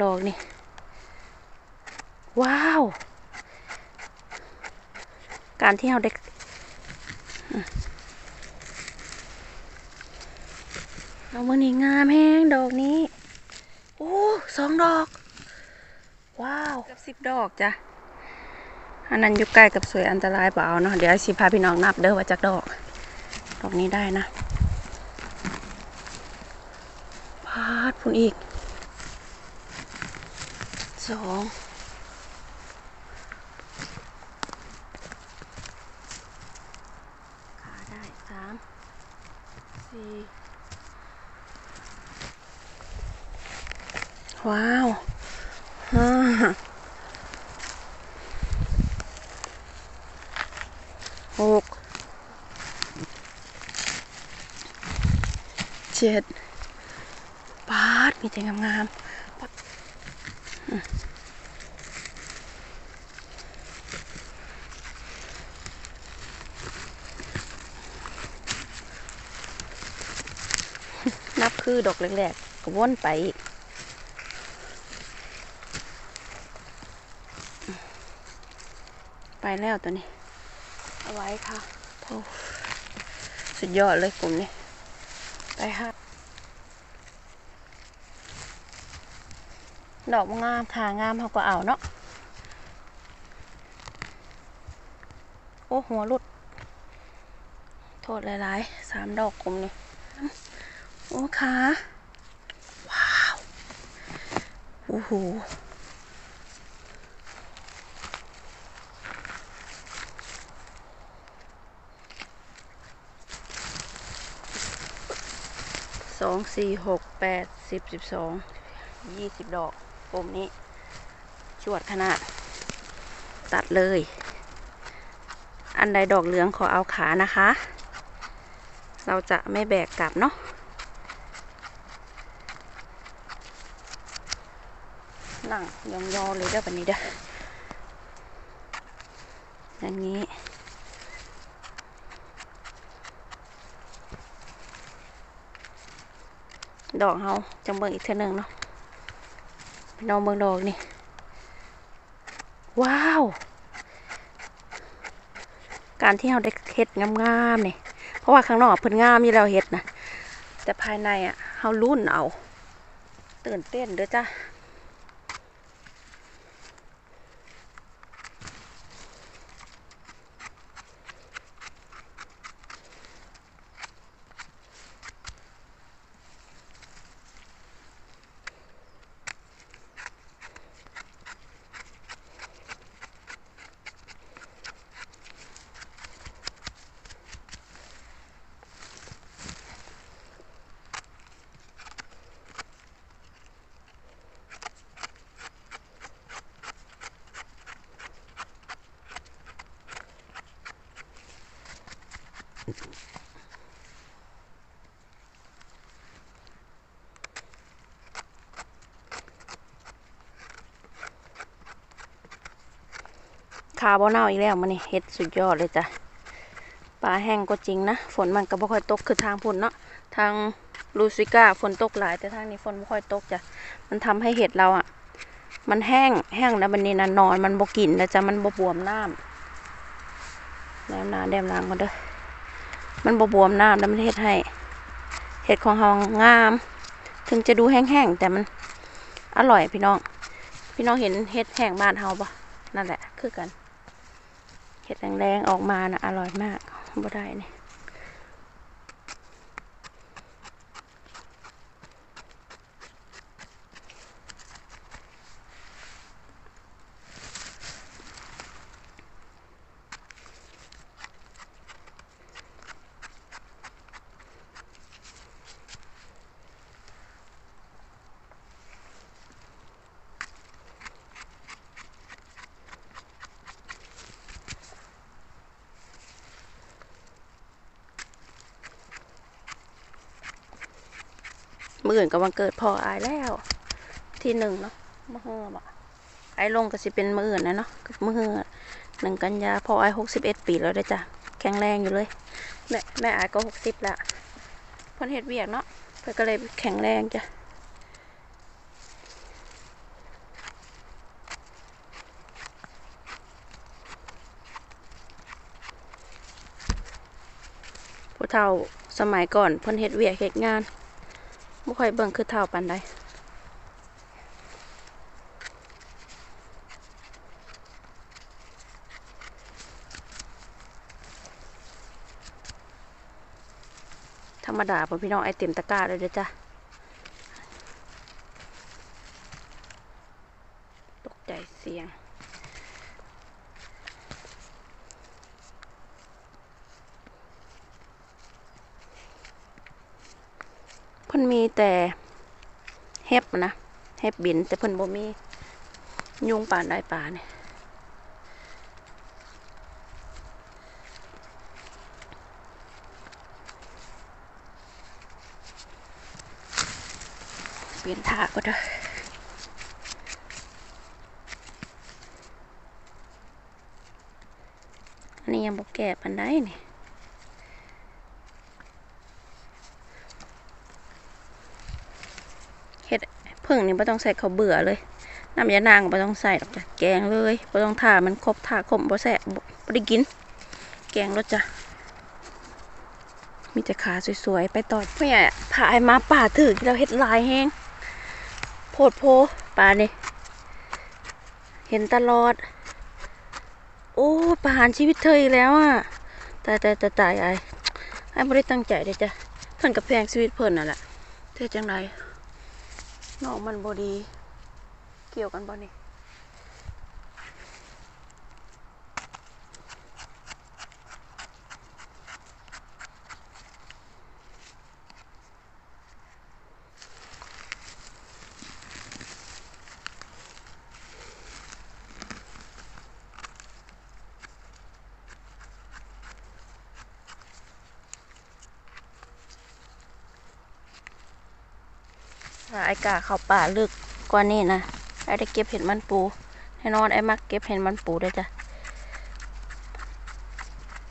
ดอกนี่ ว้าว การที่เราได้เอามือนี้งามแห้งดอกนี้ โอ้สองดอก ว้าวเกับสิบดอกจ้ะ อันนั้นอยู่ใกล้กับสวยอันตรายเปล่าเนาะ เดี๋ยวสิพาพี่น้องนับเด้อว่าจากดอก ดอกนี้ได้นะ พาดพุ่นอีก สองขาได้สามสี่ว้าวห้าหกเจ็ดปาดมีแต่งามๆ นับ คือดอกแรกๆก็วนไปอีกไปแล้วตัวนี้ เอาไว้ค่ะโอ้สุดยอดเลยกลุ่มนี้ ไปค่ะ ดอกงามค่ะงามเขาก็เอาเนาะ โอ้ หัวหลุด โทษหลายๆสามดอกกลุ่มนี้ โอ้ค่ะว้าว โอ้โห สองสี่หกแปดสิบสิบสองยี่สิบดอกกลมนี้จวดขนาด ตัดเลย อันใดดอกเหลืองขอเอาขานะคะ เราจะไม่แบกกลับเนาะ นั่ง ยองยอๆเลยเด้อแบบนี้เด้ออย่างนี้ดอกเฮาจังเบิ่งอีกเท่านึงเนาะพี่น้องเบิ่งดอกนี่ ว้าว การที่เราได้เห็ดงามๆนี่ เพราะว่าข้างนอกเพิ่นงามอยู่แล้วเห็ดนะแต่ภายในอะเฮารุ่นเอา ตื่นเต้นเด้อจ้ะ ขาบ่เน่าอีกแล้วมันนี่เฮ็ดสุดยอดเลยจ้ะปลาแห้งก็จริงนะ ฝนมันก็บ่ค่อยตกคือทางพุ่นเนาะทางลูซิก้าฝนตกหลาย แต่ทางนี้ฝนบ่ค่อยตกจ้ะมันทำให้เห็ดเราอะ มันแห้งแห้งแล้วมันนี่นะนอนมันบ่กินแล้วจ้ะมันบ่บวมน้ำแนมนาแดมล้างก่อนเด้อมันบ่บวมน้ำแล้วมันเฮ็ดให้เห็ดของเฮางาม ถึงจะดูแห้งๆแต่มันอร่อยพี่น้อง พี่น้องเห็นเห็ดแห้งบ้านเฮาปะนั่นแหละคือกัน เห็ดแดงๆออกมานะอร่อยมากบ่ได้เนี่ย มื่นกับวันเกิดพ่ออายแล้ว ที่หนึ่งเนาะมื่อบ่ไอ้ลงก็สิเป็นมื่นนะเนาะมื่อหนึ่งกันยาพ่ออายหกสิบเอ็ดปีแล้วได้จ้ะแข็งแรงอยู่เลย แม่แม่อายก็หกสิบละพอนเห็ดเวียกเนาะเพื่อก็เลยแข็งแรงจ้ะผู้เฒ่าสมัยก่อนพิ่นเฮ็ดเวียกเฮ็ดงาน บ่ค่อยเบิ่งคือเท่าปันใดธรรมดาพ่อพี่น้องไอเต็มตะกร้าเลยเด้อจ้ะ ตกใจเสียง เพิ่นมีแต่เห็บนะเห็บบิน แต่เพิ่นบ่มียุงป่านได้ป่าเนี่ยเปลี่ยนท่าก็ได้อันนี้ยังบ่แก่ปันได้นี่เพึ่งนี่บ่ต้องใส่ข้าวเบื่อเลยน้ำยานางก็บ่ต้องใส่หรอกจ้ะแกงเลยบ่ต้องท่ามันครบท่าคมบ่แซ่บบ่บ่ได้กิน แกงรสจ้ะมีแต่ขาสวยๆ ไปต่อพ่อใหญ่พาไอ้มาป่าถือเราเฮ็ดลายแห้งโพดโพปลานี่เห็นตลอด โอ้ประหารชีวิตเธออีกแล้วอะตายตายตายตายไอ้ไอ้ไม่ได้ตั้งใจเลยจ้ะเพิ่นกับแพงชีวิตเพิ่นน่ะแหละเธอจังไร น้องมันบดี เกี่ยวกันบ่นี่ ถ้าไอ้กาเข้าป่าลึกกว่านี้นะไอ้ได้เก็บเห็ดมันปูแน่นอนไอ้มักเก็บเห็ดมันปูด้วยจ้ะ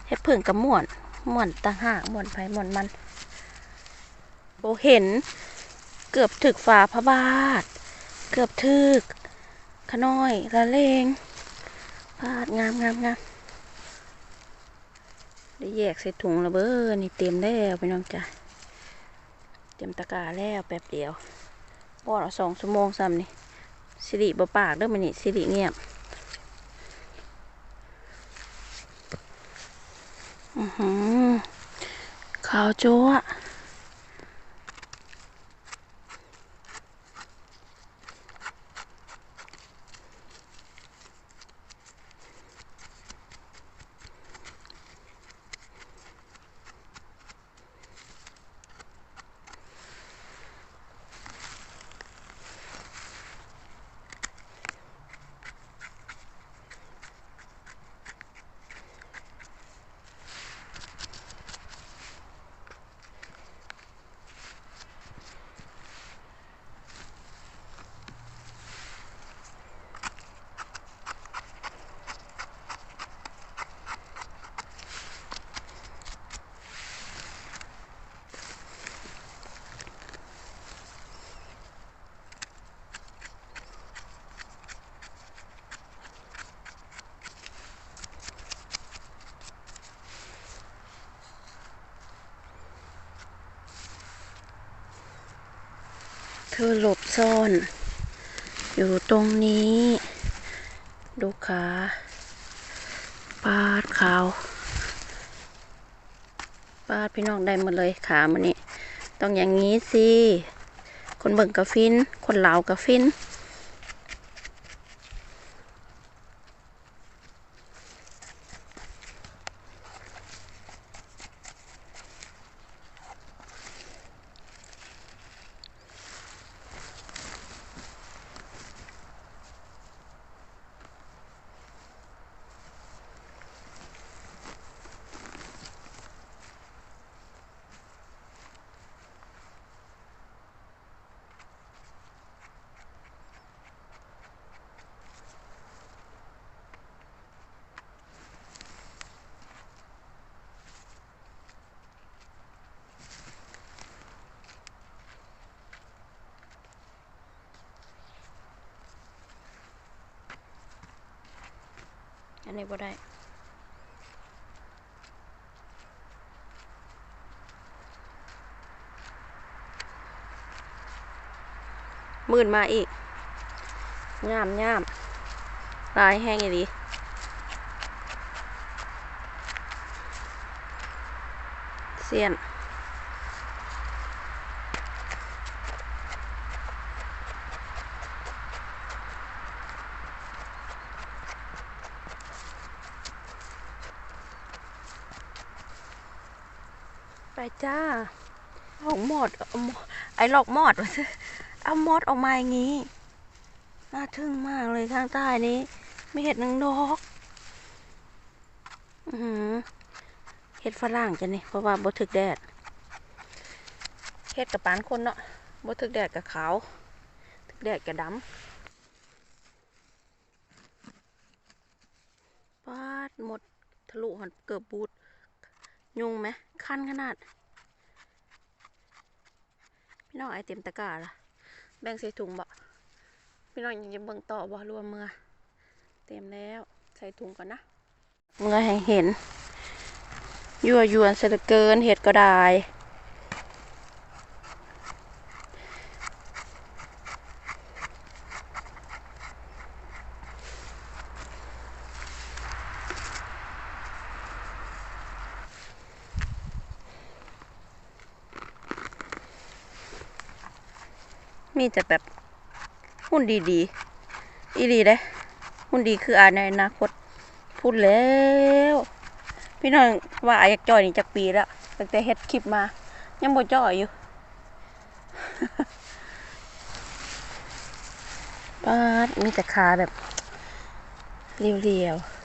เห็ดผึ่งกับม่วนม่วนต่างหากม่วนไผ่ม่วนมันโบเห็น เกือบถึกฝาพระบาท เกือบถึกขน้อยละเลงพาดงามงามงามได้แยกใส่ถุงแล้วเบ้อนี่เต็มแล้วพี่น้องจ้ะเต็มตะกร้าแล้วแป๊บเดียว ปอดเอสองชั่วโมงซ้ำนี่สิริบ่ปากเด้อมันนี่สิริเงียบอือหือขาวจั๊ เธอหลบซ่อน อยู่ตรงนี้ ดูขาปาดขาวปาดพี่น้องได้หมดเลยขามันนี่ต้องอย่างนี้สิ คนเบิ่งกับฟิน คนเหลากับฟินันนี้บ่ได้มื่นมาอีกงามงามลายแห้งอย่างดีเสียน จ้าอาหมดเอาหมด ไอ้หลอกหมดวะเอาหมดออกมาอย่างงี้ น่าทึ่งมากเลยข้างใต้นี้ไม่เห็ดนางดอกอือหือเห็ดฝรั่งจ้ะนี่เพราะว่าบ่ถึกแดด เห็ดกับปานคนเนาะบ่ถึกแดดกับขาว ถึกแดดกับดำปาดหมดทะลุหันเกือบบูด ยุงไหมคันขนาด พี่น้องไอเต็มตะกร้าละแบ่งใส่ถุงบ่พี่น้องยังจะเบิ่งต่อบ่รวมเมื่อเต็มแล้วใส่ถุงก่อนนะ เมื่อให้เห็น ยั่วยวนเสลเกินเห็ดก็ได้ มีแต่แบบหุ่นดีๆ อีดีเด้หุ่นดีคืออาในอนาคต พูดแล้ว พี่น้องว่าอาอยากจอยนี่จากปีแล้วตั้งแต่เฮ็ดคลิปมา ยังบ่จอยอยู่ป้าดมีแต่ขาแบบเรียวๆ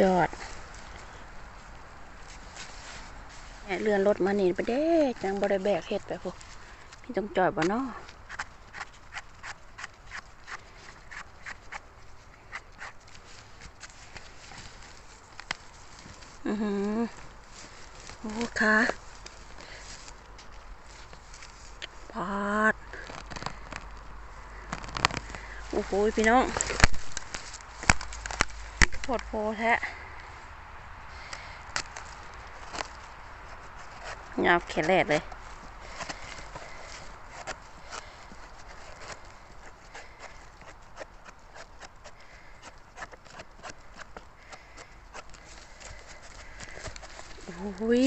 ยอดเนี่ยเรือนรถมานี่ไปเด้จังบ่ได้แบกเฮ็ดไปพวกพี่ต้องจอดบ่เนาะอือหือโอ้ค่ะพาดโอ้โหพี่น้อง โคตรโพแท้ยาวแขนแรดเลยโอ้ย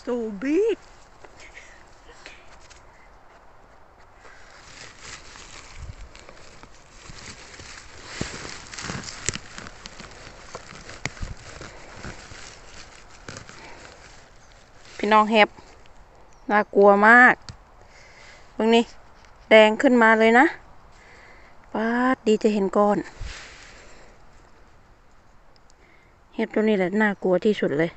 so big พี่ น้องเห็บน่ากลัวมากตรงนี้แดงขึ้นมาเลยนะป้าดดีจะเห็นก้อน เห็บตัวนี้แหละน่ากลัวที่สุดเลย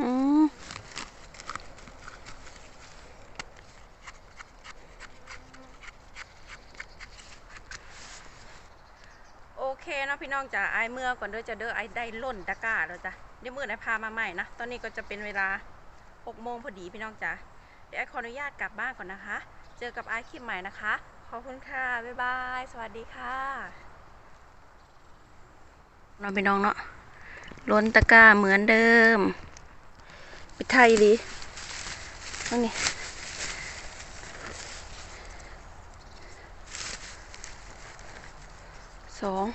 อืมโอเคเนาะ พี่น้องจ๋าไอเมื่อก่อนเด้อจะเด้อไอได้ล่นตะกร้าแล้วจ้ะเดี๋ยวมือไอายพามาใหม่นะ ตอนนี้ก็จะเป็นเวลา6โมงพอดีพี่น้องจ๋าเดี๋ยวไอขออนุญาตกลับบ้านก่อนนะคะ เจอกับไอคลิปใหม่นะคะ ขอบคุณค่ะ บ๊ายบาย สวัสดีค่ะน้องพี่น้องเนาะ ล้นตะกร้าเหมือนเดิมไปไทยดินั่นี่สอง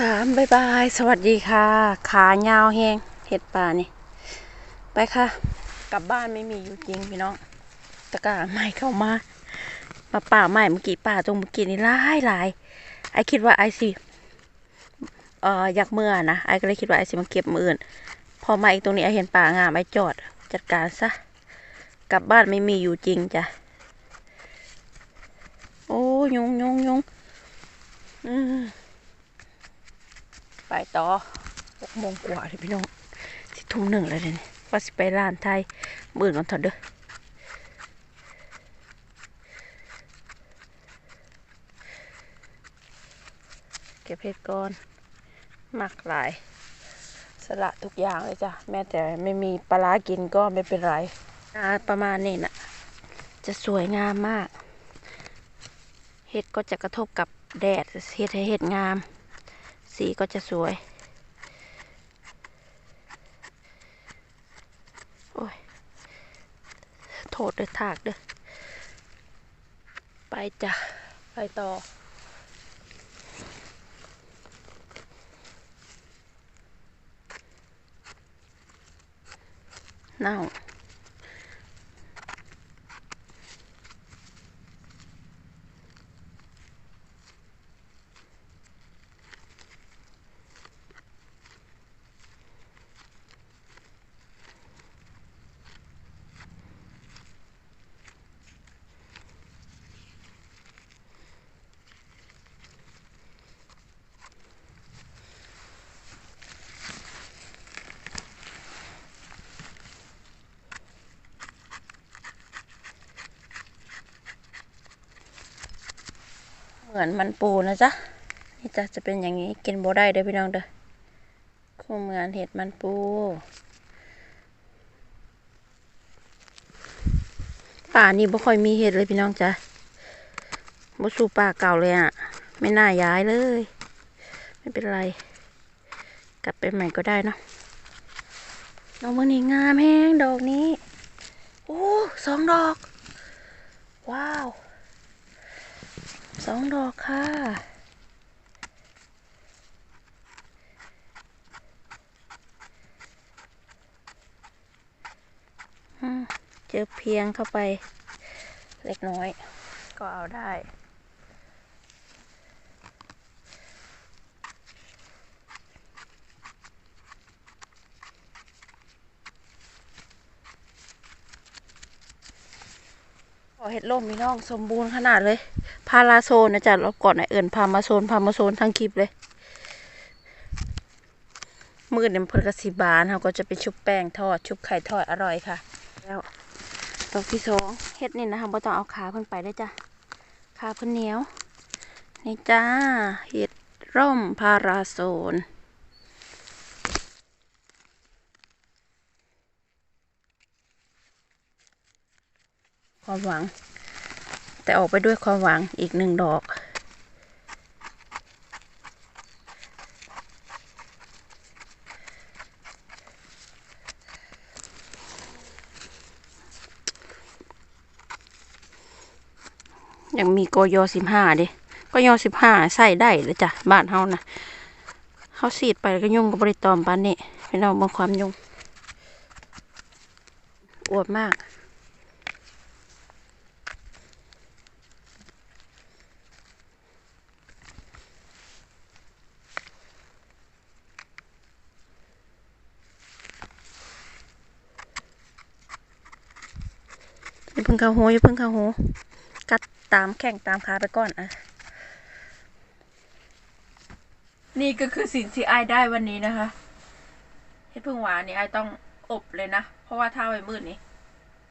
สามบายบาย สวัสดีค่ะ ขายาวแหงเห็ดป่านี่ ไปค่ะ กลับบ้านไม่มีอยู่จริงพี่น้อง ตะกร้าใหม่เข้ามา มาป่าใหม่เมื่อกี้ป่าตรงเมื่อกี้นี่หลายหลายไอคิดว่าไอสิเอ่ออยากเมื่อนะไอก็เลยคิดว่าไอสิมาเก็บมืออื่น พอมาอีกตรงนี้ไอเห็นป่างามไอจอดจัดการซะ กลับบ้านไม่มีอยู่จริงจ้ะ โอ้ยุงยุงยุงอืม ไปต่อหกโมงกว่าเลยพี่น้องสิทุ่มหนึ่งเลยเดี๋ยวนี่าสิไปร้านไทยมื่นกันถอะเด้อเก็บเห็ดก่อนหมักหลาย สละทุกอย่างเลยจ้ะ แม้แต่ไม่มีปลาร้ากินก็ไม่เป็นไรอ่าประมาณนี้นะจะสวยงามมาก เห็ดก็จะกระทบกับแดดเห็ดให้เห็ดงาม สีก็จะสวย โอ้ย โทษเด้อถากเด้อ ไปจ้ะ ไปต่อเน่า เหมือนมันปูนะจ๊ะนี่จ้ะจะเป็นอย่างนี้กินโบได้เด้อพี่น้องเด้อคู่เหมือนเห็ดมันปูป่านี่บ่ค่อยมีเห็ดเลยพี่น้องจ้ะบ่สู่ป่าเก่าเลยอะ ไม่น่าย้ายเลย ไม่เป็นไร กลับไปใหม่ก็ได้เนาะน้องเบอร์นี่งามแห้งดอกนี้ โอ้สองดอก ว้าว สองดอกค่ะ เจอเพียงเข้าไปเล็กน้อย ก็เอาได้ อเห็ดล่มพี่น้องสมบูรณ์ขนาดเลย พาราโซนนะจ๊ะเราก่อนไอเอิญพามาโซนพามาโซนทั้งคลิปเลย มืดเนี่ยเพิ่นกสิบานเขาก็จะไปชุบแป้งทอด ชุบไข่ทอดอร่อยค่ะ แล้วดอกที่สองเห็ดนี่นะคะบ่ต้องเอาขาเพิ่นไปได้จ้ะขาเพิ่นเหนียว นี่จ้าเห็ดร่มพาราโซน ความหวัง แต่ออกไปด้วยความหวังอีกหนึ่งดอก ยังมีโกโยสิบห้าดิโกโยสิบห้าใส่ได้เลยจ้ะบ้านเฮานะเขาสีดไปก็ยุ่งกับบริตอมปานนี่พี่น้องบางความยุ่งอวดมาก อย่าพิ่งเข้าหูอย่าพิ่งเข้าโหกัดตามแข่งตามขาไปก่อนอะ นี่ก็คือสิ่งที่ไอายได้วันนี้นะคะเห็ดพึ่งหวานนี่ไอายต้องอบเลยนะ เพราะว่าถ้าไว้มืดนี่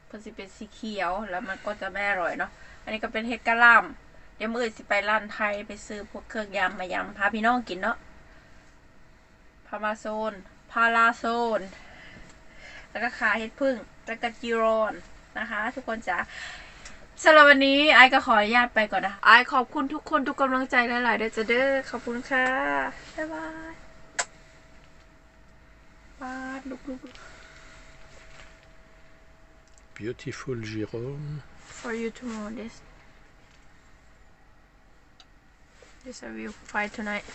มันสิเป็นสีเขียวแล้วมันก็จะไม่อร่อยเนาะอันนี้ก็เป็นเห็ดกะหล่ำเดี๋ยวมือสิไปร้านไทยไปซื้อพวกเครื่องยำมายำพาพี่น้องกินเนาะพามาโซนพาราโซน แล้วก็ขาเห็ดพึ่งแล้วก็จิโรน นะคะ ทุกคนจ๋าสำหรับวันนี้ไอซ์ก็ขออนุญาตไปก่อนนะไอซ์ขอบคุณทุกคนทุกกำลังใจหลายๆเด้อจ้ะเด้อขอบคุณค่ะ บ๊ายบายบายลุกลุก Beautiful Jérôme. for you tomorrow this this I will fight tonight